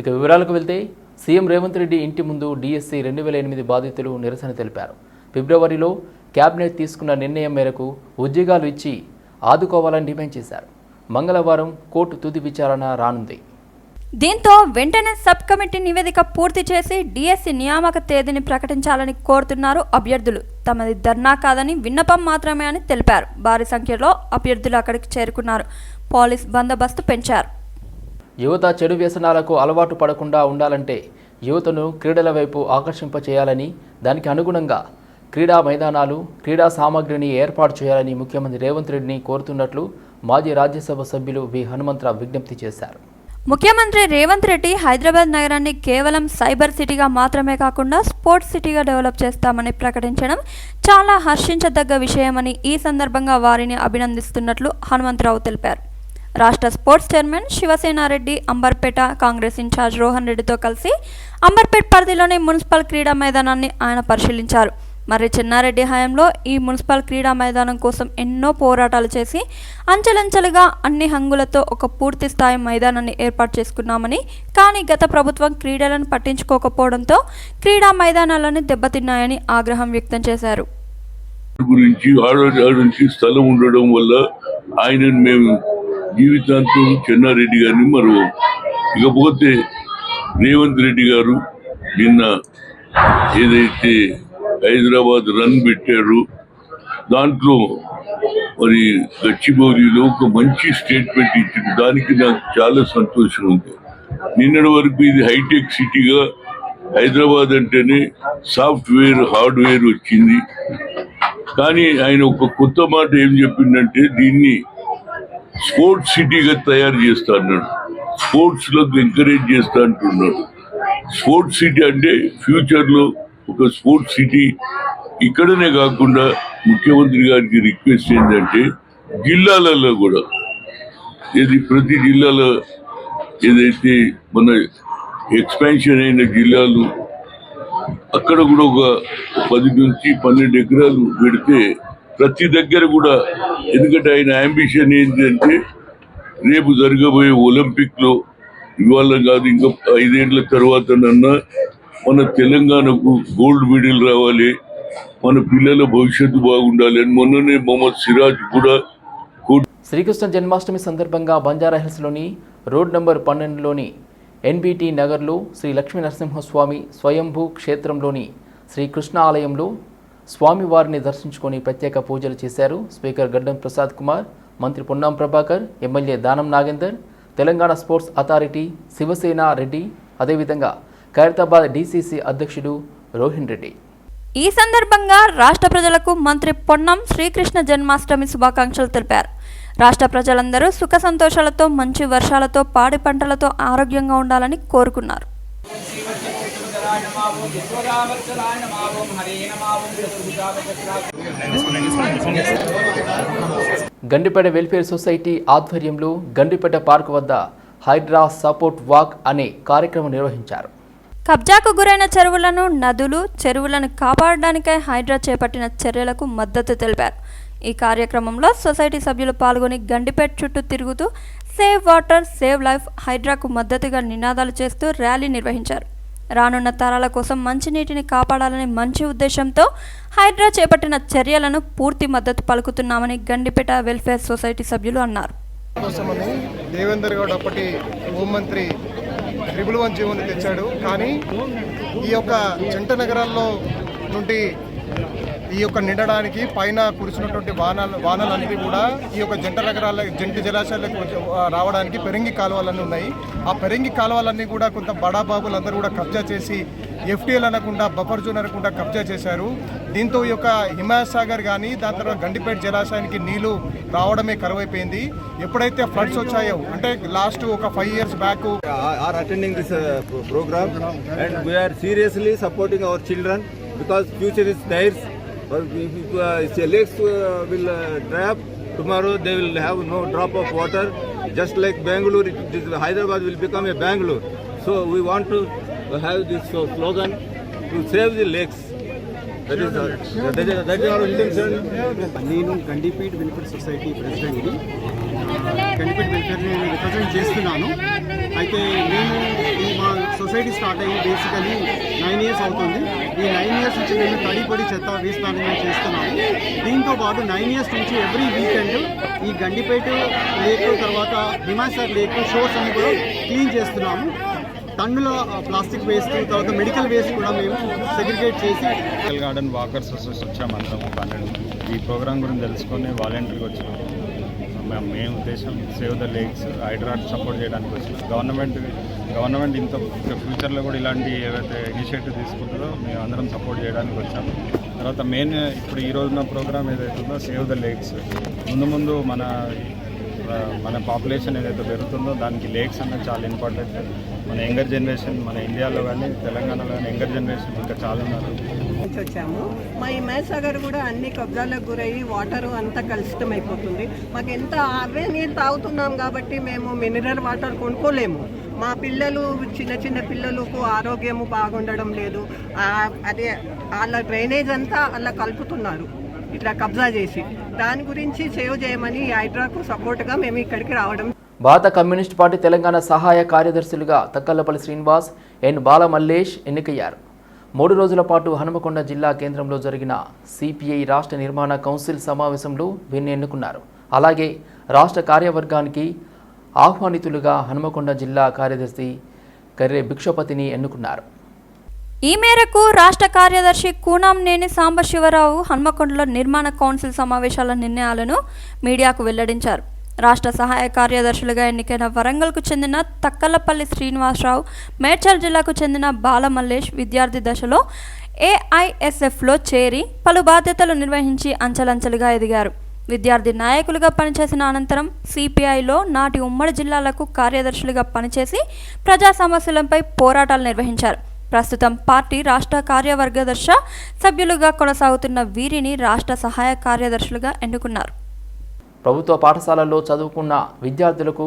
ఇక వివరాలకు వెళ్తే సీఎం రేవంత్ రెడ్డి ఇంటి ముందు డిఎస్సి రెండు వేల ఎనిమిది బాధితులు నిరసన తెలిపారు. ఫిబ్రవరిలో కేబినెట్ తీసుకున్న నిర్ణయం మేరకు ఉద్యోగాలు ఇచ్చి ఆదుకోవాలని డిమాండ్ చేశారు. మంగళవారం కోర్టు తుది విచారణ రానుంది. దీంతో వెంటనే సబ్ కమిటీ నివేదిక పూర్తి చేసి డిఎస్సి నియామక తేదీని ప్రకటించాలని కోరుతున్నారు అభ్యర్థులు. తమది ధర్నా కాదని విన్నపం మాత్రమే అని తెలిపారు. భారీ సంఖ్యలో అభ్యర్థులు అక్కడికి చేరుకున్నారు. పోలీస్ బందోబస్తు పెంచారు. యువత చెడు వ్యసనాలకు అలవాటు పడకుండా ఉండాలంటే యువతను క్రీడల వైపు ఆకర్షింపచేయాలని దానికి అనుగుణంగా క్రీడా మైదానాలు క్రీడా సామాగ్రిని ఏర్పాటు చేయాలని ముఖ్యమంత్రి రేవంత్ రెడ్డిని కోరుతున్నట్లు మాజీ రాజ్యసభ సభ్యులు వి. హనుమంతరావు విజ్ఞప్తి చేశారు. ముఖ్యమంత్రి రేవంత్ రెడ్డి హైదరాబాద్ నగరాన్ని కేవలం సైబర్ సిటీగా మాత్రమే కాకుండా స్పోర్ట్స్ సిటీగా డెవలప్ చేస్తామని ప్రకటించడం చాలా హర్షించదగ్గ విషయమని ఈ సందర్భంగా వారిని అభినందిస్తున్నట్లు హనుమంతరావు తెలిపారు. రాష్ట్ర sports chairman Sivasenareddy Amberpet Congress incharge Rohan రెడ్డితో కలిసి అంబర్పేట పరిధిలోని మున్సిపల్ క్రీడా మైదానాన్ని ఆయన పరిశీలించారు. మరి చెన్నారెడ్డి హయాంలో ఈ మున్సిపల్ క్రీడా మైదానం కోసం ఎన్నో పోరాటాలు చేసి అంచెలంచెలుగా అన్ని హంగులతో ఒక పూర్తి స్థాయి మైదానాన్ని ఏర్పాటు చేసుకున్నామని కానీ గత ప్రభుత్వం క్రీడలను పట్టించుకోకపోవడంతో క్రీడా మైదానాలను దెబ్బతిన్నాయని ఆగ్రహం వ్యక్తం చేశారు. గురించి స్థలం ఉండడం వల్ల ఆయనను మేము జీవితాంతం చెన్నారెడ్డి గారిని మరో ఇకపోతే రేవంత్ రెడ్డి గారు నిన్న ఏదైతే హైదరాబాద్ రన్ పెట్టారు దాంట్లో మరి గచ్చిబౌలిలో ఒక మంచి స్టేట్మెంట్ ఇచ్చింది. దానికి నాకు చాలా సంతోషం ఉంది. నిన్నటి వరకు ఇది హైటెక్ సిటీగా హైదరాబాద్ అంటేనే సాఫ్ట్వేర్ హార్డ్వేర్ వచ్చింది. కానీ ఆయన ఒక కొత్త మాట ఏం చెప్పిందంటే దీన్ని స్పోర్ట్స్ సిటీగా తయారు చేస్తా అన్నాడు. స్పోర్ట్స్లోకి ఎంకరేజ్ చేస్తా అంటున్నాడు. స్పోర్ట్స్ సిటీ అంటే ఫ్యూచర్లో ఒక స్పోర్ట్స్ సిటీ ఇక్కడనే కాకుండా ముఖ్యమంత్రి గారికి రిక్వెస్ట్ ఏంటంటే జిల్లాలలో కూడా. ఇది ప్రతి జిల్లాలో ఏదైతే మన ఎక్స్పాన్షన్ అయిన జిల్లాలు అక్కడ కూడా ఒక పది నుంచి పన్నెండు ఎకరాలు పెడితే ప్రతి దగ్గర కూడా ఎందుకంటే ఆయన అంబిషన్ ఏంటంటే రేపు జరగబోయే ఒలింపిక్లో ఇవాళ కాదు ఇంకా ఐదేళ్ళ తర్వాతనన్నా మన తెలంగాణకు గోల్డ్ మెడల్ రావాలి. మన పిల్లల భవిష్యత్తు బాగుండాలి అని మొన్ననే మొహమ్మద్ సిరాజ్ కూడా శ్రీకృష్ణ జన్మాష్టమి సందర్భంగా బంజారాహిల్స్లోని రోడ్ నంబర్ పన్నెండులోని ఎన్బిటి నగర్లో శ్రీ లక్ష్మీ నరసింహస్వామి స్వయంభూ క్షేత్రంలోని శ్రీకృష్ణ ఆలయంలో స్వామివారిని దర్శించుకొని ప్రత్యేక పూజలు చేశారు స్పీకర్ గడ్డం ప్రసాద్ కుమార్ మంత్రి Ponnam Prabhakar MLA Danam Nagender Telangana sports authority Shivasena Reddy అదేవిధంగా ఖైరతాబాద్ డీసీసీ అధ్యక్షుడు రోహిన్ రెడ్డి. ఈ సందర్భంగా రాష్ట్ర ప్రజలకు మంత్రి పొన్నం శ్రీకృష్ణ జన్మాష్టమి శుభాకాంక్షలు తెలిపారు. రాష్ట్ర ప్రజలందరూ సుఖ సంతోషాలతో మంచి వర్షాలతో పాడి పంటలతో ఆరోగ్యంగా ఉండాలని కోరుకున్నారు. గండిపేట వెల్ఫేర్ సొసైటీ ఆధ్వర్యంలో గండిపేట పార్క్ వద్ద హైడ్రా సపోర్ట్ వాక్ అనే కార్యక్రమం నిర్వహించారు. కబ్జాకు గురైన చెరువులను నదులు చెరువులను కాపాడడానికై హైడ్రా చేపట్టిన చర్యలకు మద్దతు తెలిపారు. ఈ కార్యక్రమంలో సొసైటీ సభ్యులు పాల్గొని గండిపేట చుట్టూ తిరుగుతూ సేవ్ వాటర్ సేవ్ లైఫ్ హైడ్రాకు మద్దతుగా నినాదాలు చేస్తూ ర్యాలీ నిర్వహించారు. రానున్న తరాల కోసం మంచినీటిని కాపాడాలనే మంచి ఉద్దేశంతో హైడ్రా చేపట్టిన చర్యలను పూర్తి మద్దతు పలుకుతున్నామని గండిపేట వెల్ఫేర్ సొసైటీ సభ్యులు అన్నారు. కోసమని దేవేందర్ గౌడ్ అప్పటి హోంమంత్రి త్రిబుల్ వన్ జీవోని తెచ్చాడు. కానీ ఈ యొక్క జంట నగరాల్లో నుండి ఈ యొక్క నిండడానికి పైన కురిసినటువంటి వానలు వానలన్నీ కూడా ఈ యొక్క జంట నగరాల జంట జలాశయాలకు రావడానికి పెరంగి కాలువలన్నీ ఉన్నాయి. ఆ పెరంగి కాలువలన్నీ కూడా కొంత బడాబాబులందరూ కూడా కబ్జా చేసి ఎఫ్టీఎల్ అనకుండా బఫర్ జోన్ అనకుండా కబ్జా చేశారు. దీంతో ఈ యొక్క హిమాయత్ సాగర్ కానీ దాని తర్వాత గండిపేట జలాశయానికి నీళ్ళు రావడమే కరువైపోయింది. ఎప్పుడైతే ఫ్లడ్స్ వచ్చాయో అంటే లాస్ట్ ఒక five years back are attending this programme. And we're seriously supporting our children. Because future is theirs. But uh, if the lakes uh, will uh, dry up, tomorrow they will have no drop of water. Just like Bangalore, it, Hyderabad will become a Bangalore. So we want to have this uh, slogan to save the lakes. నేను Gandipet welfare society ప్రెసిడెంట్ని గండిపేట్ వెల్ఫేర్ని represent చేస్తున్నాను. అయితే మేము ఈ మా society start అయ్యి basically nine years అవుతుంది. ఈ నైన్ ఇయర్స్ నుంచి మేము తడిపొడి చెత్త వేస్ట్ మేనేజ్మెంట్ చేస్తున్నాము. దీంతో పాటు నైన్ ఇయర్స్ నుంచి ఎవ్రీ వీకెండ్ ఈ గండిపేట లేక్ తర్వాత హిమాసర్ లేక్ షోర్స్ అన్ని కూడా క్లీన్ చేస్తున్నాము. టన్నుల ప్లాస్టిక్ వేస్ట్ తర్వాత మెడికల్ వేస్ట్ కూడా మేము సెగ్రిగేట్ చేసి మెడికల్ గార్డెన్ వాకర్స్ వచ్చాము అందరం పన్నెండు ఈ ప్రోగ్రామ్ గురించి తెలుసుకొని వాలంటీర్గా వచ్చినాం. మేము ఉద్దేశం సేవ్ ద లేక్స్ హైడ్రాట్ సపోర్ట్ చేయడానికి వచ్చినాం. గవర్నమెంట్ గవర్నమెంట్ ఇంత ఫ్యూచర్లో కూడా ఇలాంటి ఏవైతే ఇనిషియేటివ్ తీసుకుంటుందో మేము అందరం సపోర్ట్ చేయడానికి వచ్చాము తర్వాత మెయిన్ ఇప్పుడు ఈ రోజున ప్రోగ్రామ్ ఏదైతుందో సేవ్ ద లేక్స్. ముందు ముందు మన మన పాపులేషన్ ఏదైతే పెరుగుతుందో దానికి లేక్స్ అనేది చాలా ఇంపార్టెంట్ మన యంగర్ జనరేషన్ మన ఇండియాలో కానీ తెలంగాణలో కానీ యంగర్ జనరేషన్ ఇంకా చాలా ఉన్నారు. వచ్చాము. మా ఈ మేసాగర్ కూడా అన్ని కబ్జాలకు గురయ్యి వాటర్ అంతా కలుషితం అయిపోతుంది మాకు ఎంత అవే నీళ్ళు తాగుతున్నాం కాబట్టి మేము మినరల్ వాటర్ కొనుక్కోలేము. మా పిల్లలు చిన్న చిన్న పిల్లలకు ఆరోగ్యము బాగుండడం లేదు. అదే వాళ్ళ డ్రైనేజ్ అంతా అలా కలుపుతున్నారు. ఇట్లా కబ్జా చేసి. దాని గురించి సేవ్ చేయమని హైడ్రాకు సపోర్ట్గా మేము ఇక్కడికి రావడం. భారత కమ్యూనిస్ట్ పార్టీ తెలంగాణ సహాయ కార్యదర్శులుగా తక్కల్లపల్లి శ్రీనివాస్ ఎన్ బాలమల్లేష్ ఎన్నికయ్యారు. మూడు రోజుల పాటు హనుమకొండ జిల్లా కేంద్రంలో జరిగిన సిపిఐ రాష్ట్ర నిర్మాణ కౌన్సిల్ సమావేశంలో వీరిని ఎన్నుకున్నారు. అలాగే రాష్ట్ర కార్యవర్గానికి ఆహ్వానితులుగా హనుమకొండ జిల్లా కార్యదర్శి కర్రే భిక్షపతిని ఎన్నుకున్నారు. ఈ మేరకు రాష్ట్ర కార్యదర్శి కూనాంనేని సాంబశివరావు హన్మకొండలో నిర్మాణ కౌన్సిల్ సమావేశాల నిర్ణయాలను మీడియాకు వెల్లడించారు. రాష్ట్ర సహాయ కార్యదర్శులుగా ఎన్నికైన వరంగల్కు చెందిన తక్కలపల్లి శ్రీనివాసరావు మేడ్చల్ జిల్లాకు చెందిన బాలమల్లేష్ విద్యార్థి దశలో ఏఐఎస్ఎఫ్లో చేరి పలు బాధ్యతలు నిర్వహించి అంచెలంచెలుగా ఎదిగారు. విద్యార్థి నాయకులుగా పనిచేసిన అనంతరం సిపిఐలో నాటి ఉమ్మడి జిల్లాలకు కార్యదర్శులుగా పనిచేసి ప్రజా సమస్యలపై పోరాటాలు నిర్వహించారు. ప్రస్తుతం పార్టీ రాష్ట్ర కార్యవర్గదర్శ సభ్యులుగా కొనసాగుతున్న వీరిని రాష్ట్ర సహాయ కార్యదర్శులుగా ఎన్నుకున్నారు. ప్రభుత్వ పాఠశాలల్లో చదువుకున్న విద్యార్థులకు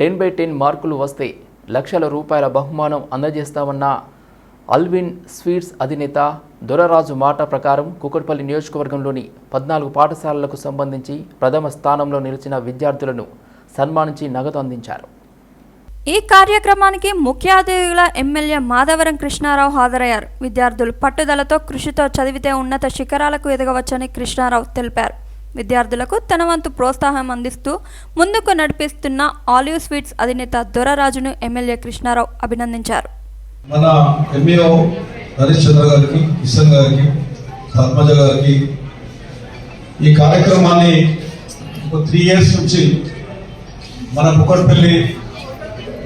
టెన్ బై టెన్ మార్కులు వస్తే లక్షల రూపాయల బహుమానం అందజేస్తామన్న అల్విన్ స్వీట్స్ అధినేత దొరరాజు మాట ప్రకారం కుకట్పల్లి నియోజకవర్గంలోని పద్నాలుగు పాఠశాలలకు సంబంధించి ప్రథమ స్థానంలో నిలిచిన విద్యార్థులను సన్మానించి నగదు అందించారు. ఈ కార్యక్రమానికి ముఖ్య అతిథిగా ఎమ్మెల్యే మాధవరం కృష్ణారావు హాజరయ్యారు. విద్యార్థులు పట్టుదలతో కృషితో చదివితే ఉన్నత శిఖరాలకు ఎదగవచ్చని కృష్ణారావు తెలిపారు. విద్యార్థులకు తన వంతు ప్రోత్సాహం అందిస్తూ ముందుకు నడిపిస్తున్న ఆలివ్ స్వీట్స్ అధినేత దొరరాజును ఎమ్మెల్యే కృష్ణారావు అభినందించారు. మన ఎంఈఓ హరీష్ చంద్ర గారికి కిషన్ గారికి పద్మజ గారికి ఈ కార్యక్రమాన్ని ఒక త్రీ ఇయర్స్ నుంచి మన పుక్కట్పల్లి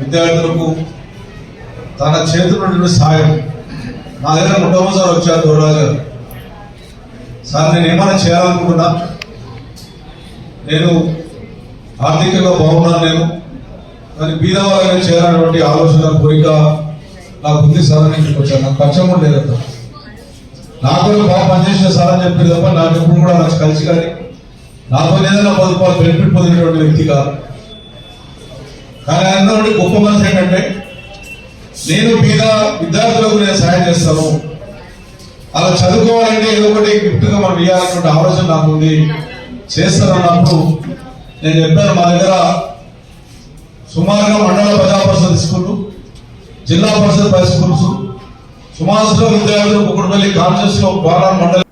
విద్యార్థులకు తన చేతుల నుండి సాయం. నా దగ్గర మొట్టమొదటిసారి వచ్చారు దొరరాజు గారు. సార్ నేను ఏమైనా చేయాలనుకుంటున్నా? నేను ఆర్థికంగా బాగున్నాను నేను. కానీ బీదవాళ్ళని వాళ్ళని ఆలోచన కోరిక నాకు ఉంది సార్ అని ఇక్కడికి వచ్చాను. నాకు పరిచయం కూడా లేదంట నాకు బాగా పనిచేసిన సార్ అని చెప్పి తప్ప నాకు ఎప్పుడు కూడా నాకు కలిసి కానీ నాతో ఏదైనా పది రూపాయలు బెనిఫిట్ పొందినటువంటి వ్యక్తిగా కానీ ఆయన ఉన్నటువంటి గొప్ప మనసు ఏంటంటే నేను మీద విద్యార్థులకు నేను సహాయం చేస్తాను. అలా చదువుకోవాలంటే ఏదో ఒకటి గిఫ్ట్గా మనం ఇవ్వాలన్నటువంటి ఆలోచన నాకు ఉంది చేస్తానన్నప్పుడు నేను చెప్పాను మా దగ్గర సుమారుగా మండల ప్రజా పరిషత్ స్కూళ్ళు జిల్లా పరిషత్ హై స్కూల్స్ సుమారులో విద్యార్థులు కుక్కడపల్లి కాన్షియస్లో బాగా మండలి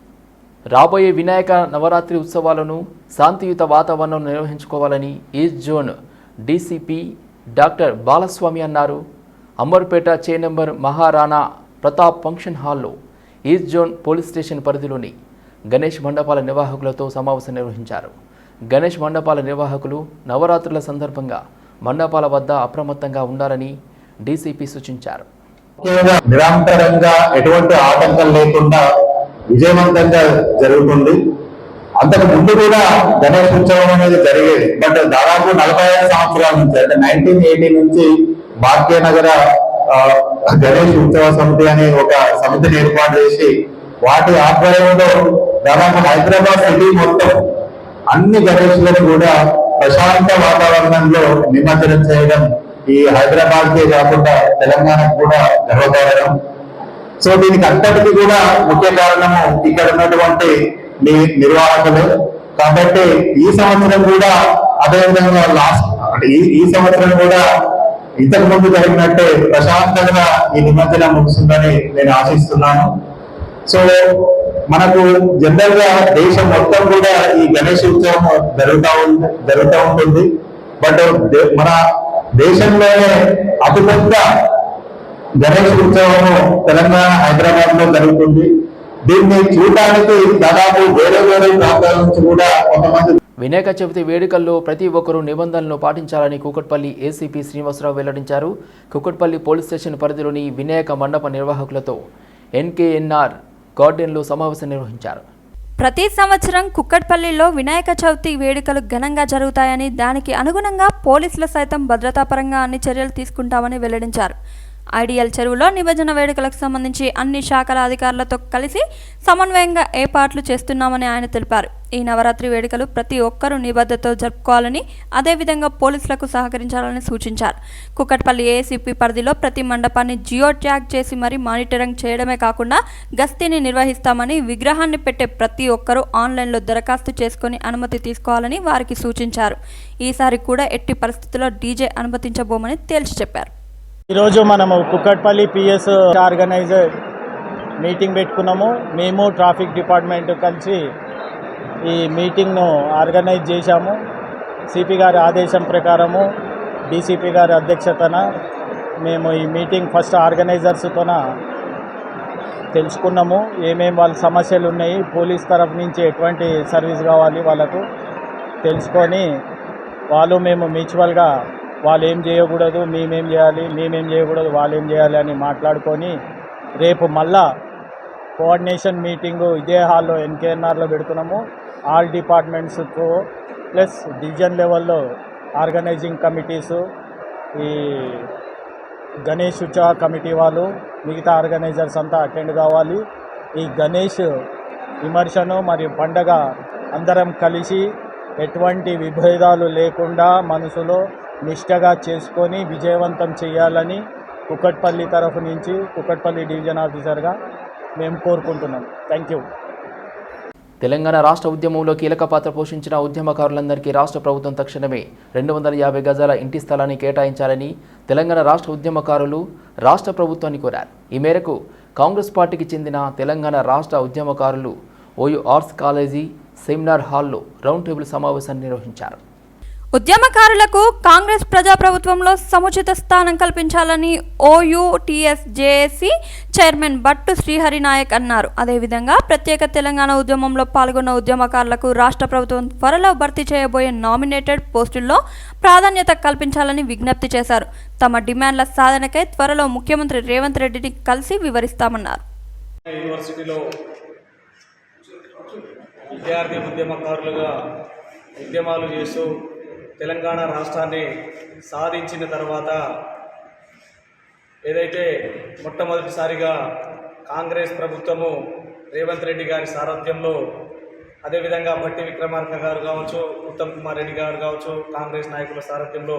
రాబోయే వినాయక నవరాత్రి ఉత్సవాలను శాంతియుత వాతావరణం నిర్వహించుకోవాలని east zone DCP doctor Balaswamy అన్నారు. అంబర్పేట చే నెంబర్ మహారాణా ప్రతాప్ ఫంక్షన్ హాల్లో ఈస్ట్ జోన్ పోలీస్ స్టేషన్ పరిధిలోని గణేష్ మండపాల నిర్వాహకులతో సమావేశం నిర్వహించారు. గణేష్ మండపాల నిర్వాహకులు నవరాత్రుల సందర్భంగా మండపాల వద్ద అప్రమత్తంగా ఉండాలని డీసీపీ సూచించారు. నిరంతరంగా ఎటువంటి ఆటంకం లేకుండా విజయవంతంగా జరుగుతుంది. అంతకు ముందు కూడా గణేష్ ఉత్సవం అనేది జరిగేది. బట్ దాదాపు నలభై ఐదు సంవత్సరాల నుంచి అంటే నైన్టీన్ ఎయిటీ నుంచి భాగ్యనగర గణేష్ ఉత్సవ సమితి అనే ఒక సమితిని ఏర్పాటు చేసి వాటి ఆధ్వర్యంలో దాదాపు హైదరాబాద్ సిటీ మొత్తం అన్ని గణేష్లను కూడా ప్రశాంత వాతావరణంలో నిమజ్జనం చేయడం ఈ హైదరాబాద్ కే కాకుండా తెలంగాణకు కూడా గర్వకారణం. సో దీనికి అంతటికి కూడా ముఖ్య కారణము ఇక్కడ ఉన్నటువంటి నిర్వాహకులు. కాబట్టి ఈ సంవత్సరం కూడా అదేవిధంగా లాస్ట్ అంటే ఈ ఈ సంవత్సరం కూడా ఇంతకు ముందు జరిగినట్టే ప్రశాంతంగా ఈ నిమజ్జనం ముగుస్తుందని నేను ఆశిస్తున్నాను. సో మనకు జనరల్గా దేశం మొత్తం కూడా ఈ గణేష్ ఉత్సవం జరుగుతూ జరుగుతూ ఉంటుంది. బట్ మన దేశంలోనే అతిపెద్ద గణేష్ ఉత్సవము తెలంగాణ హైదరాబాద్లో జరుగుతుంది. దీన్ని చూడడానికి దాదాపు వేరే వేరే ప్రాంతాల నుంచి కూడా కొంతమంది వినాయక చవితి వేడుకల్లో ప్రతి ఒక్కరూ నిబంధనలను పాటించాలని కూకట్పల్లి ఏసీపీ శ్రీనివాసరావు వెల్లడించారు. కూకట్పల్లి పోలీస్ స్టేషన్ పరిధిలోని వినాయక మండప నిర్వాహకులతో ఎన్కేఎన్ఆర్ గార్డెన్లో సమావేశం నిర్వహించారు. ప్రతి సంవత్సరం కుక్కట్పల్లిలో వినాయక చవితి వేడుకలు ఘనంగా జరుగుతాయని దానికి అనుగుణంగా పోలీసులు సైతం భద్రతాపరంగా అన్ని చర్యలు తీసుకుంటామని వెల్లడించారు. ఐడియల్ చెరువులో నిమజ్జన వేడుకలకు సంబంధించి అన్ని శాఖల అధికారులతో కలిసి సమన్వయంగా ఏర్పాట్లు చేస్తున్నామని ఆయన తెలిపారు. ఈ నవరాత్రి వేడుకలు ప్రతి ఒక్కరూ నిబద్ధతతో జరుపుకోవాలని అదేవిధంగా పోలీసులకు సహకరించాలని సూచించారు. కుక్కట్పల్లి ఏసీపీ పరిధిలో ప్రతి మండపాన్ని జియో ట్యాగ్ చేసి మరీ మానిటరింగ్ చేయడమే కాకుండా గస్తీని నిర్వహిస్తామని విగ్రహాన్ని పెట్టే ప్రతి ఒక్కరూ ఆన్లైన్లో దరఖాస్తు చేసుకొని అనుమతి తీసుకోవాలని వారికి సూచించారు. ఈసారి కూడా ఎట్టి పరిస్థితుల్లో డీజే అనుమతించబోమని తేల్చి చెప్పారు. ఈరోజు మనము కుక్కట్పల్లి పిఎస్ ఆర్గనైజర్ మీటింగ్ పెట్టుకున్నాము. మేము ట్రాఫిక్ డిపార్ట్మెంట్ కలిసి ఈ మీటింగ్ను ఆర్గనైజ్ చేశాము. సిపి గారి ఆదేశం ప్రకారము డీసీపీ గారి అధ్యక్షతన మేము ఈ మీటింగ్ ఫస్ట్ ఆర్గనైజర్స్తోన తెలుసుకున్నాము. ఏమేమి వాళ్ళ సమస్యలు ఉన్నాయి పోలీస్ తరఫు నుంచి ఎటువంటి సర్వీస్ కావాలి వాళ్ళకు తెలుసుకొని వాళ్ళు మేము మ్యూచువల్గా వాళ్ళు ఏం చేయకూడదు మేమేం చేయాలి మేమేం చేయకూడదు వాళ్ళు ఏం చేయాలి అని మాట్లాడుకొని రేపు మళ్ళా కోఆర్డినేషన్ మీటింగు ఇదే హాల్లో ఎన్కేఎన్ఆర్లో పెడుతున్నాము. ఆల్ డిపార్ట్మెంట్స్తో ప్లస్ డివిజన్ లెవెల్లో ఆర్గనైజింగ్ కమిటీసు ఈ గణేష్ ఉత్సవ కమిటీ వాళ్ళు మిగతా ఆర్గనైజర్స్ అంతా అటెండ్ కావాలి. ఈ గణేష్ విమర్శను మరియు పండగ అందరం కలిసి ఎటువంటి విభేదాలు లేకుండా మనసులో నిష్టగా చేసుకొని విజయవంతం చేయాలని కుక్కట్పల్లి తరఫు నుంచి కుక్కట్పల్లి డివిజన్ ఆఫీసర్గా మేము కోరుకుంటున్నాం. థ్యాంక్ యూ తెలంగాణ రాష్ట్ర ఉద్యమంలో కీలక పాత్ర పోషించిన ఉద్యమకారులందరికీ రాష్ట్ర ప్రభుత్వం తక్షణమే రెండు వందల యాభై గజాల ఇంటి స్థలాన్ని కేటాయించాలని తెలంగాణ రాష్ట్ర ఉద్యమకారులు రాష్ట్ర ప్రభుత్వాన్ని కోరారు. ఈ మేరకు కాంగ్రెస్ పార్టీకి చెందిన తెలంగాణ రాష్ట్ర ఉద్యమకారులు ఓయూ ఆర్ట్స్ కాలేజీ సెమినార్ హాల్లో రౌండ్ టేబుల్ సమావేశాన్ని నిర్వహించారు. ఉద్యమకారులకు కాంగ్రెస్ ప్రజాప్రభుత్వంలో సముచిత స్థానం కల్పించాలని ఓయూటీఎస్జేఏసీ చైర్మన్ భట్టు శ్రీహరి నాయక్ అన్నారు. అదేవిధంగా ప్రత్యేక తెలంగాణ ఉద్యమంలో పాల్గొన్న ఉద్యమకారులకు రాష్ట్ర ప్రభుత్వం త్వరలో భర్తీ చేయబోయే నామినేటెడ్ పోస్టుల్లో ప్రాధాన్యత కల్పించాలని విజ్ఞప్తి చేశారు. తమ డిమాండ్ల సాధనకై త్వరలో ముఖ్యమంత్రి రేవంత్ రెడ్డిని కలిసి వివరిస్తామన్నారు. యూనివర్సిటీలో విద్యార్థి ఉద్యమకారులుగా ఉద్యమాలు చేస్తూ తెలంగాణ రాష్ట్రాన్ని సాధించిన తర్వాత ఏదైతే మొట్టమొదటిసారిగా కాంగ్రెస్ ప్రభుత్వము రేవంత్ రెడ్డి గారి సారథ్యంలో అదేవిధంగా భట్టి విక్రమార్క గారు కావచ్చు ఉత్తమ్ కుమార్ రెడ్డి గారు కావచ్చు కాంగ్రెస్ నాయకుల సారథ్యంలో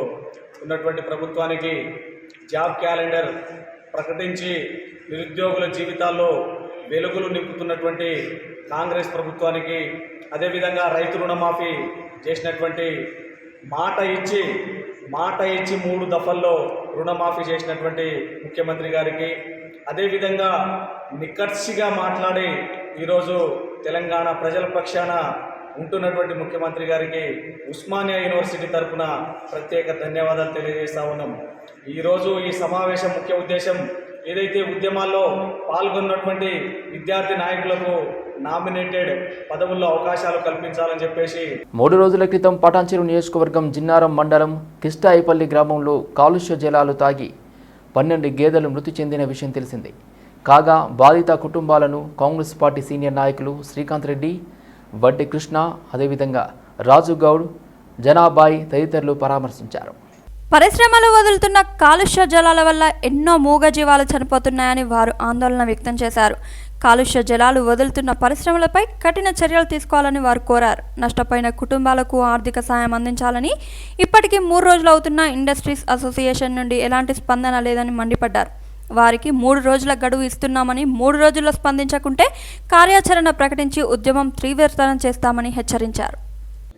ఉన్నటువంటి ప్రభుత్వానికి జాబ్ క్యాలెండర్ ప్రకటించి నిరుద్యోగుల జీవితాల్లో వెలుగులు నింపుతున్నటువంటి కాంగ్రెస్ ప్రభుత్వానికి అదేవిధంగా రైతు రుణమాఫీ చేసినటువంటి మాట ఇచ్చి మాట ఇచ్చి మూడు దఫల్లో రుణమాఫీ చేసినటువంటి ముఖ్యమంత్రి గారికి అదేవిధంగా నిక్కర్సిగా మాట్లాడి ఈరోజు తెలంగాణ ప్రజల పక్షాన ఉంటున్నటువంటి ముఖ్యమంత్రి గారికి ఉస్మానియా యూనివర్సిటీ తరపున ప్రత్యేక ధన్యవాదాలు తెలియజేస్తా ఉన్నాం. ఈరోజు ఈ సమావేశం ముఖ్య ఉద్దేశం ఏదైతే ఉద్యమాల్లో పాల్గొన్నటువంటి విద్యార్థి నాయకులకు నామినేటెడ్ పదవుల్లో అవకాశాలు కల్పించాలని చెప్పేసి మూడు రోజుల క్రితం పటాన్చెరు నియోజకవర్గం జిన్నారం మండలం కిష్టాయిపల్లి గ్రామంలో కాలుష్య జలాలు తాగి పన్నెండు గేదెలు మృతి చెందిన విషయం తెలిసిందే. కాగా బాధిత కుటుంబాలను కాంగ్రెస్ పార్టీ సీనియర్ నాయకులు శ్రీకాంత్ రెడ్డి వడ్డి కృష్ణ అదేవిధంగా రాజు గౌడ్ జనాబాయ్ తదితరులు పరామర్శించారు. పరిశ్రమలు వదులుతున్న కాలుష్య జలాల వల్ల ఎన్నో మూగజీవాలు చనిపోతున్నాయని వారు ఆందోళన వ్యక్తం చేశారు. కాలుష్య జలాలు వదులుతున్న పరిశ్రమలపై కఠిన చర్యలు తీసుకోవాలని వారు కోరారు. నష్టపోయిన కుటుంబాలకు ఆర్థిక సాయం అందించాలని ఇప్పటికీ మూడు రోజులు అవుతున్న ఇండస్ట్రీస్ అసోసియేషన్ నుండి ఎలాంటి స్పందన లేదని మండిపడ్డారు. వారికి మూడు రోజుల గడువు ఇస్తున్నామని మూడు రోజుల్లో స్పందించకుంటే కార్యాచరణ ప్రకటించి ఉద్యమం తీవ్రతరం చేస్తామని హెచ్చరించారు.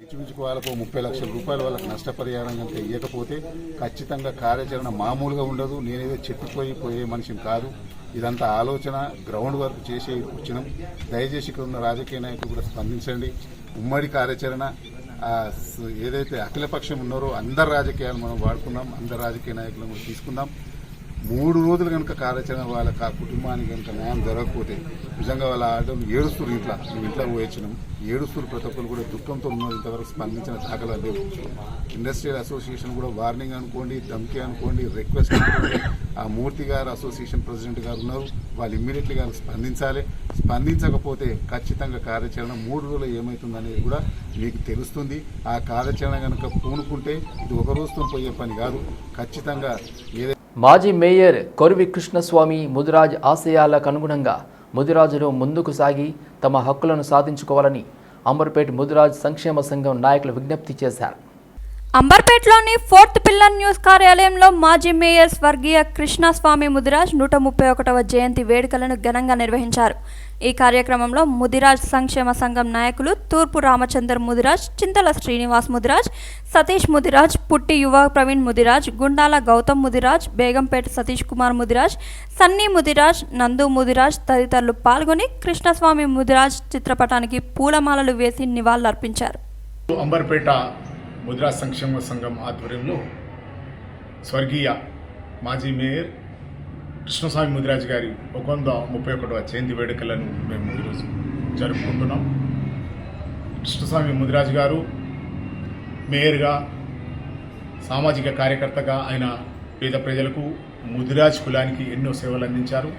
ఇంచుమించుకు వాళ్ళకు ముప్పై లక్షల రూపాయలు వాళ్ళకి నష్టపరిహారం కనుక ఇవ్వకపోతే ఖచ్చితంగా కార్యాచరణ మామూలుగా ఉండదు. నేనేదో చెప్పిపోయి పోయే మనిషిని కాదు. ఇదంతా ఆలోచన గ్రౌండ్ వర్క్ చేసి వచ్చినాం దయచేసి ఇక్కడ ఉన్న రాజకీయ నాయకులు కూడా స్పందించండి. ఉమ్మడి కార్యాచరణ ఏదైతే అఖిలపక్షం ఉన్నారో అందరు రాజకీయాలు మనం వాడుకున్నాం అందరు రాజకీయ నాయకులను కూడా తీసుకుందాం మూడు రోజులు కనుక కార్యాచరణ వాళ్ళకి ఆ కుటుంబానికి కనుక న్యాయం జరగకపోతే నిజంగా వాళ్ళ ఆడడం ఏడుస్తురు ఇంట్లో. మేము ఇంట్లో పోయించినాం ఏడుస్తురు ప్రతి ఒక్కరు కూడా దుఃఖంతో ఉన్న ఇంతవరకు స్పందించిన దాఖలాలు లేవు. ఇండస్ట్రియల్ అసోసియేషన్ కూడా వార్నింగ్ అనుకోండి ధమ్కి అనుకోండి రిక్వెస్ట్ అనుకోండి. ఆ మూర్తి గారు అసోసియేషన్ ప్రెసిడెంట్ గారు ఉన్నారు. వాళ్ళు ఇమ్మీడియట్లీ గారు స్పందించాలి. స్పందించకపోతే ఖచ్చితంగా కార్యాచరణ మూడు రోజులు ఏమవుతుందనేది కూడా మీకు తెలుస్తుంది. ఆ కార్యాచరణ కనుక పూనుకుంటే ఇది ఒక రోజుతో పోయే పని కాదు. ఖచ్చితంగా ఏదైతే మాజీ మేయర్ కొరివి కృష్ణస్వామి ముదిరాజ్ ఆశయాలకు అనుగుణంగా ముదిరాజులు ముందుకు సాగి తమ హక్కులను సాధించుకోవాలని అంబర్పేట్ ముదిరాజ్ సంక్షేమ సంఘం నాయకులు విజ్ఞప్తి చేశారు. అంబర్పేటలోని ఫోర్త్ పిల్లర్ న్యూస్ కార్యాలయంలో మాజీ మేయర్ స్వర్గీయ కృష్ణస్వామి ముదిరాజ్ నూట ముప్పై ఒకటవ జయంతి వేడుకలను ఘనంగా నిర్వహించారు. ఈ కార్యక్రమంలో ముదిరాజ్ సంక్షేమ సంఘం నాయకులు తూర్పు రామచందర్ ముదిరాజ్ చింతల శ్రీనివాస్ ముదిరాజ్ సతీష్ ముదిరాజ్ పుట్టి యువ ప్రవీణ్ ముదిరాజ్ గుండాల గౌతమ్ ముదిరాజ్ బేగంపేట సతీష్ కుమార్ ముదిరాజ్ సన్నీ ముదిరాజ్ నందు ముదిరాజ్ తదితరులు పాల్గొని కృష్ణస్వామి ముదిరాజ్ చిత్రపటానికి పూలమాలలు వేసి నివాళులర్పించారు. అంబర్పేట ముదిరాజ్ సంక్షేమ సంఘం ఆధ్వర్యంలో స్వర్గీయ మాజీ మేయర్ కృష్ణస్వామి ముదిరాజు గారి ఒక వంద ముప్పై ఒకటవ జయంతి వేడుకలను మేము ఈరోజు జరుపుకుంటున్నాం. కృష్ణస్వామి ముదిరాజ్ గారు మేయర్గా సామాజిక కార్యకర్తగా ఆయన పేద ప్రజలకు ముదిరాజ్ కులానికి ఎన్నో సేవలు అందించారు.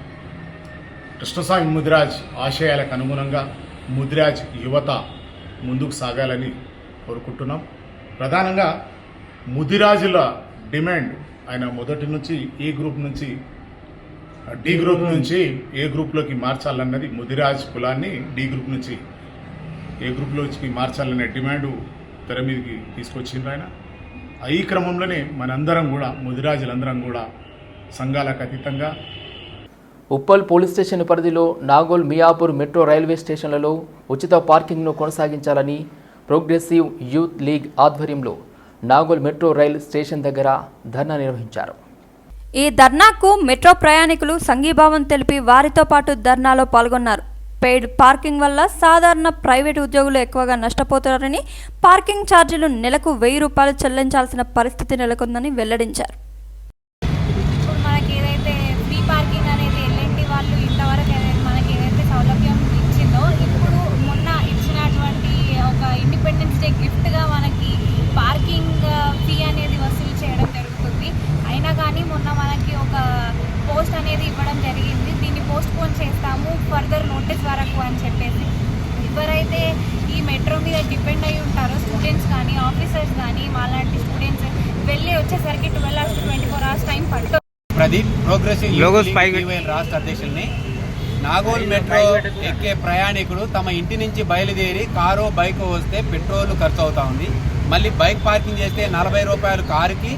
కృష్ణస్వామి ముదిరాజ్ ఆశయాలకు అనుగుణంగా ముదిరాజ్ యువత ముందుకు సాగాలని కోరుకుంటున్నాం. ప్రధానంగా ముదిరాజుల డిమాండ్ ఆయన మొదటి నుంచి ఏ గ్రూప్ నుంచి డి గ్రూప్ నుంచి ఏ గ్రూప్లోకి మార్చాలన్నది ముదిరాజ్ కులాన్ని డి గ్రూప్ నుంచి ఏ గ్రూప్లోకి మార్చాలనే డిమాండ్ తెర మీదకి తీసుకొచ్చిండ్రు ఆయన. ఈ క్రమంలోనే మనందరం కూడా ముదిరాజులందరం కూడా సంఘాలకు అతీతంగా ఉప్పల్ పోలీస్ స్టేషన్ పరిధిలో నాగోల్ మియాపూర్ మెట్రో రైల్వే స్టేషన్లలో ఉచిత పార్కింగ్ను కొనసాగించాలని ప్రోగ్రెసివ్ యూత్ లీగ్ ఆధ్వర్యంలో నాగోల్ మెట్రో రైల్ స్టేషన్ దగ్గర ధర్నా నిర్వహించారు. ఈ ధర్నాకు మెట్రో ప్రయాణికులు సంఘీభావం తెలిపి వారితో పాటు ధర్నాలో పాల్గొన్నారు. పెయిడ్ పార్కింగ్ వల్ల సాధారణ ప్రైవేట్ ఉద్యోగులు ఎక్కువగా నష్టపోతున్నారని పార్కింగ్ ఛార్జీలు నెలకు వెయ్యి రూపాయలు చెల్లించాల్సిన పరిస్థితి నెలకొందని వెల్లడించారు ఇప్పుడు మనకి ఏదైతే ఫ్రీ పార్కింగ్ అనేది ఎల్ఎన్టీ వాళ్ళు ఇంతవరకు ఏదైతే మనకి ఏదైతే సౌలభ్యం ఇచ్చిందో ఇప్పుడు మొన్న ఇచ్చినటువంటి ఒక ఇండిపెండెన్స్ డే గిఫ్ట్గా మనకి పార్కింగ్ ఫీ అనేది వసూలు చేయడం జరుగుతుంది అయినా కానీ మొన్న మనకి ఒక పోస్ట్ అనేది ఇవ్వడం జరిగింది దీన్ని పోస్ట్ పోన్ చేస్తాము ఫర్దర్ నోటీస్ వరకు అని చెప్పేసి ఎవరైతే ఈ మెట్రో మీద డిపెండ్ అయి ఉంటారో స్టూడెంట్స్ కానీ ఆఫీసర్స్ కానీ మాలాంటి స్టూడెంట్స్ వెళ్ళి వచ్చేసరికి twelve hours twenty four hours time పడుతుంది ప్రదీప్ ప్రోగ్రెసివ్ రాష్ట్ర అధ్యక్షుల్ని నాగోల్ మెట్రో ఎక్కే ప్రయాణికుడు తమ ఇంటి నుంచి బయలుదేరి కారో బైక్ వస్తే పెట్రోల్ ఖర్చు అవుతా ఉంది. మళ్ళీ బైక్ పార్కింగ్ చేస్తే నలభై రూపాయలు కారుకి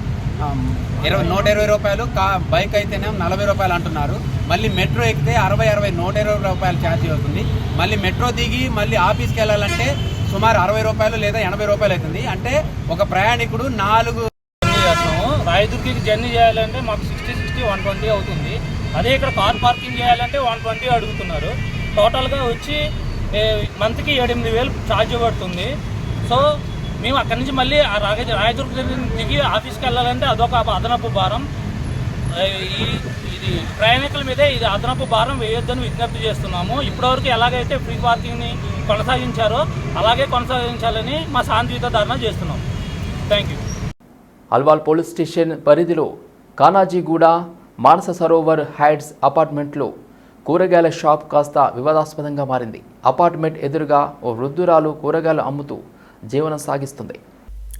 ఇరవై నూట ఇరవై రూపాయలు కా బైక్ అయితేనేమో నలభై రూపాయలు అంటున్నారు. మళ్ళీ మెట్రో ఎక్కితే అరవై అరవై నూట ఇరవై రూపాయలు ఛార్జీ అవుతుంది. మళ్ళీ మెట్రో దిగి మళ్ళీ ఆఫీస్కి వెళ్ళాలంటే సుమారు అరవై రూపాయలు లేదా ఎనభై రూపాయలు అవుతుంది. అంటే ఒక ప్రయాణికుడు నాలుగు రాయదుర్గికి జర్నీ చేయాలంటే మాకు సిక్స్టీ సిక్స్టీ వన్ ట్వంటీ అవుతుంది. అదే ఇక్కడ కార్ పార్కింగ్ చేయాలంటే వన్ ట్వంటీ అడుగుతున్నారు. టోటల్గా వచ్చి మంత్కి ఎనిమిది వేలు ఛార్జ్ పడుతుంది. సో మేము అక్కడి నుంచి మళ్ళీ ఆ రాగ రాయదుర్గ దిగి ఆఫీస్కి వెళ్ళాలంటే అదొక అదనపు భారం. ఈ ఇది ప్రయాణికుల మీదే ఇది అదనపు భారం వేయొద్దని విజ్ఞప్తి చేస్తున్నాము. ఇప్పటివరకు ఎలాగైతే ఫ్రీ పార్కింగ్ని కొనసాగించారో అలాగే కొనసాగించాలని మా శాంతియుత ధర్నా చేస్తున్నాం. Thank you Alwal police station పరిధిలో కానాజీగూడ మానస సరోవర్ హైట్స్ అపార్ట్మెంట్లో కూరగాయల షాప్ కాస్త వివాదాస్పదంగా మారింది. అపార్ట్మెంట్ ఎదురుగా ఓ వృద్ధురాలు కూరగాయలు అమ్ముతూ జీవనం సాగిస్తుంది.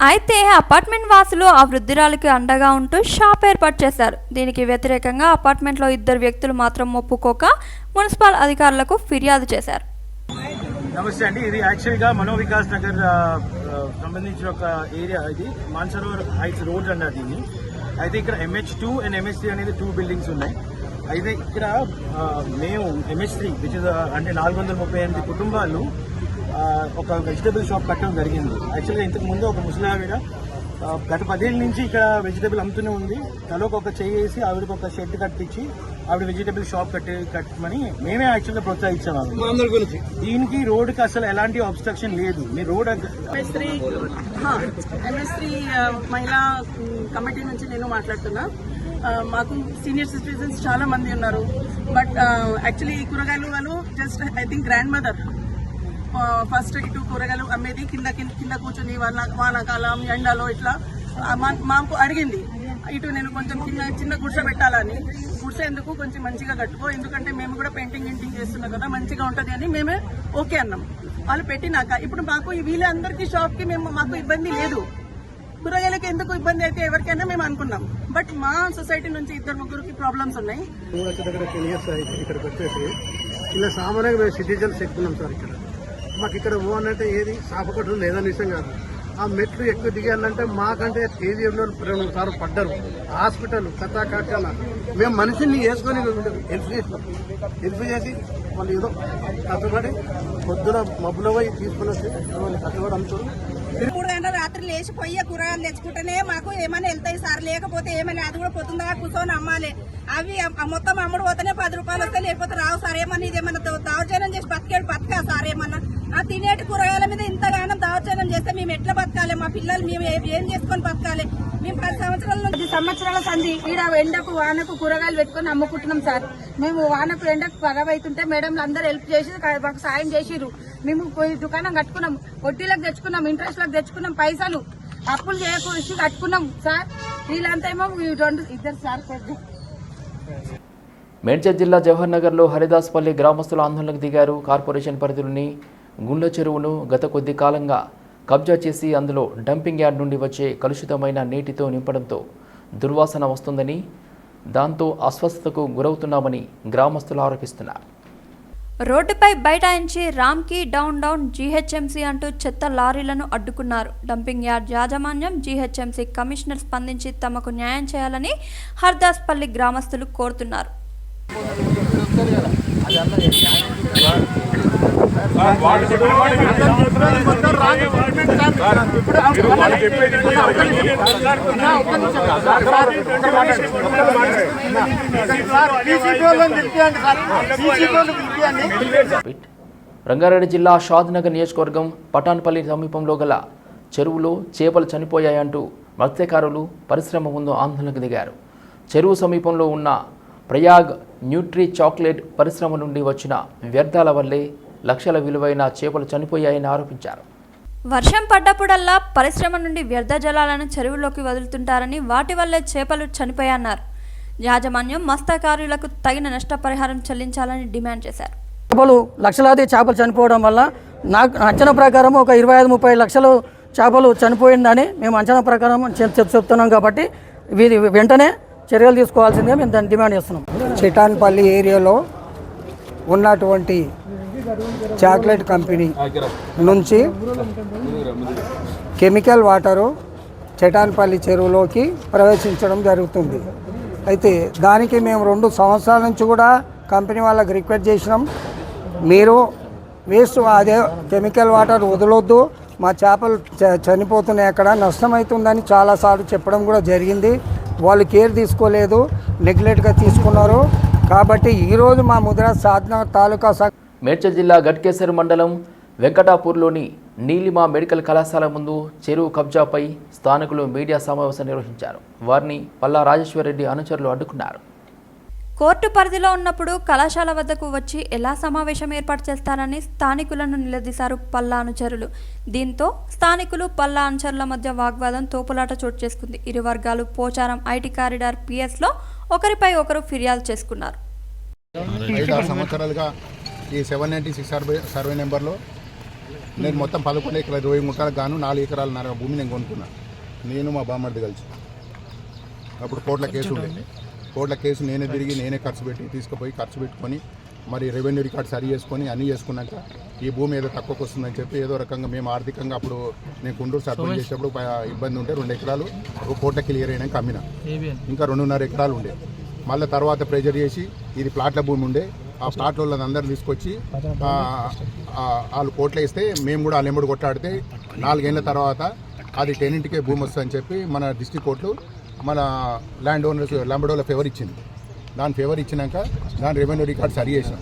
అయితే అపార్ట్మెంట్ వాసులు ఆ వృద్ధురాలికి అండగా ఉంటూ షాప్ ఏర్పాటు చేశారు. దీనికి వ్యతిరేకంగా అపార్ట్మెంట్లో ఇద్దరు వ్యక్తులు మాత్రం ఒప్పుకోక మున్సిపల్ అధికారులకు ఫిర్యాదు చేశారు. నమస్తే అండి. ఇది యాక్చువల్గా మనోవికాస్ నగర్ సంబంధించిన ఒక ఏరియా ఇది. మాన్సరోవర్ హైట్స్ రోడ్ అన్నారు దీన్ని అయితే ఇక్కడ MH two and MH three అనేది టూ బిల్డింగ్స్ ఉన్నాయి. అయితే ఇక్కడ మేము ఎంహెచ్ త్రీ విచ్ ఇస్ అంటే నాలుగు వందల ముప్పై ఎనిమిది కుటుంబాలు ఒక వెజిటబుల్ షాప్ కట్టడం జరిగింది. యాక్చువల్గా ఇంతకు ముందు ఒక ముసలావిడ గత పదేళ్ళ నుంచి ఇక్కడ వెజిటేబుల్ అమ్ముతూనే ఉంది. తలోకి ఒక చెయ్యి వేసి ఆవిడకి ఒక షెడ్ కట్టించి ఆవిడ వెజిటేబుల్ షాప్ కట్టి కట్టమని మేమే యాక్చువల్గా ప్రోత్సహించాము దీనికి రోడ్డుకి అసలు ఎలాంటి అబ్స్ట్రక్షన్ లేదు. మీ రోడ్ ఎంఎస్త్రీ మహిళా కమిటీ నుంచి నేను మాట్లాడుతున్నా. మాకు సీనియర్ సిటిజన్స్ చాలా మంది ఉన్నారు. బట్ యాక్చువల్లీ ఈ కూరగాయలు వాళ్ళు just I think grandmother first ఇటు కూరగాయలు అమ్మేది. కింద కింద కింద కూర్చొని వాళ్ళ వానాకాలం ఎండలో ఇట్లా. మా- మాకు అడిగింది. ఇటు నేను కొంచెం చిన్న చిన్న గుడిసె పెట్టాలని. గుడిసె ఎందుకు? కొంచెం మంచిగా కట్టుకో. ఎందుకంటే మేము కూడా పెయింటింగ్ ఇంటింగ్ చేస్తున్నాం కదా మంచిగా ఉంటుంది అని మేమే ఓకే అన్నాం. వాళ్ళు పెట్టినాక ఇప్పుడు మాకు వీళ్ళందరికీ షాప్కి మేము మాకు ఇబ్బంది లేదు. కూరగాయలకు ఎందుకు ఇబ్బంది అయితే ఎవరికైనా మేము అనుకున్నాం. బట్ మా సొసైటీ నుంచి ఇద్దరు ముగ్గురికి ప్రాబ్లమ్స్ ఉన్నాయి. ఇక్కడికి వచ్చేసి ఇలా సామాన్యంగా మేము సిటిజన్స్ ఎక్కున్నాం సార్ ఇక్కడ. మాకు ఇక్కడ ఓ అనంటే ఏది సాపకట్టు లేదని విషయం కాదు. ఆ మెట్లు ఎక్కువ దిగానంటే మాకంటే కేజీఎంలో రెండు సార్లు పడ్డారు. హాస్పిటల్ కథా కాకాల మేము మనిషిని వేసుకొని హెల్ప్ చేసినాం. హెల్ప్ చేసి వాళ్ళు ఏదో కష్టపడి పొద్దున మబ్బులో పోయి తీసుకుని వచ్చి వాళ్ళు కష్టపడి అమ్ముతారు మూడు గంటల రాత్రి లేచిపోయి కూరగాయలు తెచ్చుకుంటేనే మాకు ఏమైనా వెళ్తాయి సార్. లేకపోతే ఏమైనా అది కూడా పోతుందా కూర్చొని అమ్మాలి. అవి మొత్తం అమ్ముడు పోతేనే పది రూపాయలు వస్తాయి లేకపోతే రావు సార్ ఏమన్నా ఇది ఏమన్నా దౌర్జన్యం చేసి బతికేడు బతకా సార్ ఏమన్నా. ఆ తినేటి కూరగాయల మీద ఇంతగానం దౌర్జన్యం చేస్తే మేము ఎట్లా బతకాలి? మా పిల్లలు మేము ఏం చేసుకొని బతకాలి? మేము పది సంవత్సరాల నుంచి సంవత్సరాల సంధి ఈడ ఎండకు వానకు కూరగాయలు పెట్టుకొని అమ్ముకుంటున్నాం సార్. మేము వానకు ఎండకు ఖరాబ్ అవుతుంటే మేడంలు అందరూ హెల్ప్ చేసి మాకు సాయం చేసిరు మేము దుకాణం కట్టుకున్నాం వడ్డీలకు తెచ్చుకున్నాం ఇంట్రెస్ట్లకు తెచ్చుకున్నాం పైసలు. అప్పులు చేయకూసి కట్టుకున్నాం సార్. వీళ్ళంతా ఏమో రెండు ఇద్దరు సార్ పెద్ద. మేడ్చల్ జిల్లా జవహర్ నగర్లో హరిదాస్పల్లి గ్రామస్తులు ఆందోళనకు దిగారు. కార్పొరేషన్ పరిధిలోని గుండ్ల చెరువును గత కొద్ది కాలంగా కబ్జా చేసి అందులో డంపింగ్ యార్డ్ నుండి వచ్చే కలుషితమైన నీటితో నింపడంతో దుర్వాసన వస్తుందని దాంతో అస్వస్థతకు గురవుతున్నామని గ్రామస్తులు ఆరోపిస్తున్నారు. రోడ్డుపై బైఠాయించి రామ్కి డౌన్ డౌన్ జీహెచ్ఎంసీ అంటూ చెత్త లారీలను అడ్డుకున్నారు. డంపింగ్ యార్డ్ యాజమాన్యం జీహెచ్ఎంసీ కమిషనర్ స్పందించి తమకు న్యాయం చేయాలని హర్దాస్పల్లి గ్రామస్తులు కోరుతున్నారు. రంగారెడ్డి జిల్లా షాద్నగర్ నియోజకవర్గం పటాన్పల్లి సమీపంలో గల చెరువులో చేపలు చనిపోయాయంటూ మత్స్యకారులు పరిశ్రమ ముందు ఆందోళనకు దిగారు. చెరువు సమీపంలో ఉన్న ప్రయాగ్ న్యూట్రీ చాక్లెట్ పరిశ్రమ నుండి వచ్చిన వ్యర్థాల వల్లే లక్షల విలువైన చేపలు చనిపోయాయని ఆరోపించారు. వర్షం పడ్డప్పుడల్లా పరిశ్రమ నుండి వ్యర్థ జలాలను చెరువులోకి వదులుతుంటారని వాటి వల్లే చేపలు చనిపోయన్నారు యాజమాన్యం మత్స్యకారులకు తగిన నష్టపరిహారం చెల్లించాలని డిమాండ్ చేశారు. చేపలు లక్షలాది చేపలు చనిపోవడం వల్ల నాకు అంచనా ప్రకారం ఒక ఇరవై ఐదు ముప్పై లక్షలు చేపలు చనిపోయిందని మేము అంచనా ప్రకారం చెప్- చెప్- చెప్తున్నాం కాబట్టి వీరి వెంటనే చర్యలు తీసుకోవాల్సిందిగా మేము దాన్ని డిమాండ్ చేస్తున్నాం. చిటాన్పల్లి ఏరియాలో ఉన్నటువంటి చాక్లెట్ కంపెనీ నుంచి కెమికల్ వాటరు చటాన్పల్లి చెరువులోకి ప్రవేశించడం జరుగుతుంది. అయితే దానికి మేము రెండు సంవత్సరాల నుంచి కూడా కంపెనీ వాళ్ళకి రిక్వెస్ట్ చేసినాం. మీరు వేస్ట్ అదే కెమికల్ వాటర్ వదలొద్దు. మా చేపలు చ- చనిపోతున్నాయి అక్కడ నష్టమవుతుందని చాలాసార్లు చెప్పడం కూడా జరిగింది. వాళ్ళు కేర్ తీసుకోలేదు నెగ్లెక్ట్గా తీసుకున్నారు. కాబట్టి ఈరోజు మా ముద్ర సాధన తాలూకా మేడ్చల్ జిల్లా గట్కేశ్వర మండలం వెంకటాపూర్లోని నీలిమ మెడికల్ కళాశాల ముందు చెరువు కబ్జాపై స్థానికులు మీడియా సమావేశం నిర్వహించారు. వారిని పల్లా రాజేశ్వరరెడ్డి అనుచరులు అడ్డుకున్నారు. కోర్టు పరిధిలో ఉన్నప్పుడు కళాశాల వద్దకు వచ్చి ఎలా సమావేశం ఏర్పాటు చేస్తారని స్థానికులను నిలదీశారు పల్లా అనుచరులు. దీంతో స్థానికులు పల్లా అనుచరుల మధ్య వాగ్వాదం తోపులాట చోటు చేసుకుంది. ఇరు వర్గాలు పోచారం ఐటీ కారిడార్ పిఎస్లో ఒకరిపై ఒకరు ఫిర్యాదు చేసుకున్నారు. సంవత్సరాలుగా ఈ seven ninety six survey survey నెంబర్లో నేను మొత్తం పదకొండు ఎకరాల ఇరవై గుంటలకు గాను నాలుగు ఎకరాల నర భూమి నేను కొనుక్కున్నాను నేను మా బామ్మర్ది కలిసి. అప్పుడు కోట్ల కేసు ఉండేది. కోర్టుల కేసు నేనే తిరిగి నేనే ఖర్చు పెట్టి తీసుకుపోయి ఖర్చు పెట్టుకొని మరి రెవెన్యూ రికార్డ్ సరి చేసుకొని అన్నీ చేసుకున్నాక ఈ భూమి ఏదో తక్కువకు వస్తుందని చెప్పి ఏదో రకంగా మేము ఆర్థికంగా అప్పుడు నేను కుండూరు సర్పంచ్ చేసేటప్పుడు ప- ఇబ్బంది ఉంటే రెండు ఎకరాలు ఒక కోట్ల క్లియర్ అయినాక అమ్మిన. ఇంకా రెండున్నర ఎకరాలు ఉండే. మళ్ళీ తర్వాత ప్రెజర్ చేసి ఇది ప్లాట్ల భూమి ఉండే ఆ ప్లాట్ వాళ్ళని అందరు తీసుకొచ్చి వాళ్ళు కోట్లు వేస్తే మేము కూడా వాళ్ళు ఎంబడి కొట్లాడితే నాలుగేళ్ళ తర్వాత అది టెనెంట్కే భూమి వస్తుందని చెప్పి మన డిస్టిక్ కోర్టు మన ల్యాండ్ ఓనర్స్ లంబడోళ్ళ ఫేవర్ ఇచ్చింది. దాని ఫేవర్ ఇచ్చినాక దాని రెవెన్యూ రికార్డ్ సరి చేసినాం.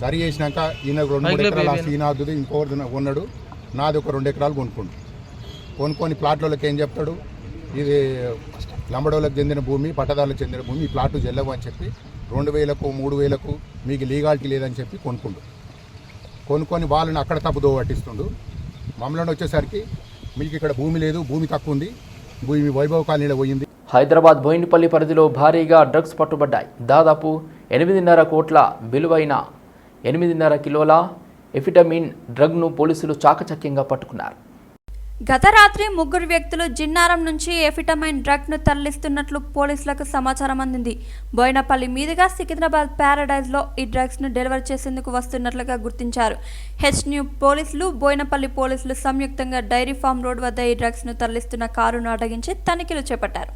సరి చేసినాక ఈయన రెండు మూడు ఎకరాలు ఆ శ్రీనాథుది ఇంకొకటి ఉన్నాడు. నాది ఒక రెండు ఎకరాలు కొనుక్కుండు. కొనుక్కొని ప్లాట్లకి ఏం చెప్తాడు? ఇది లంబడోళ్ళకి చెందిన భూమి పట్టదారులకు చెందిన భూమి ఈ ప్లాట్లు చెల్లవు అని చెప్పి రెండు వేలకు మూడు వేలకు మీకు లీగాలిటీ లేదని చెప్పి కొనుక్కుండు. కొనుక్కొని వాళ్ళని అక్కడ తప్పుదో పట్టిస్తుండు. మమ్మల్ని వచ్చేసరికి మీకు ఇక్కడ భూమి లేదు భూమి తక్కువ ఉంది భూమి వైభవ కాలనీలో పోయింది. హైదరాబాద్ బోయినపల్లి పరిధిలో భారీగా డ్రగ్స్ పట్టుబడ్డాయి. దాదాపు ఎనిమిదిన్నర కోట్ల విలువైన ఎనిమిదిన్నర కిలోల ఎఫిటమిన్ డ్రగ్ను పోలీసులు చాకచక్యంగా పట్టుకున్నారు. గత రాత్రి ముగ్గురు వ్యక్తులు జిన్నారం నుంచి ఎఫిటమైన్ డ్రగ్ను తరలిస్తున్నట్లు పోలీసులకు సమాచారం అందింది. బోయినపల్లి మీదుగా సికింద్రాబాద్ ప్యారడైజ్లో ఈ డ్రగ్స్ను డెలివర్ చేసేందుకు వస్తున్నట్లుగా గుర్తించారు. హెచ్ న్యూ పోలీసులు బోయినపల్లి పోలీసులు సంయుక్తంగా డైరీ ఫామ్ రోడ్ వద్ద ఈ డ్రగ్స్ను తరలిస్తున్న కారును అడగించి తనిఖీలు చేపట్టారు.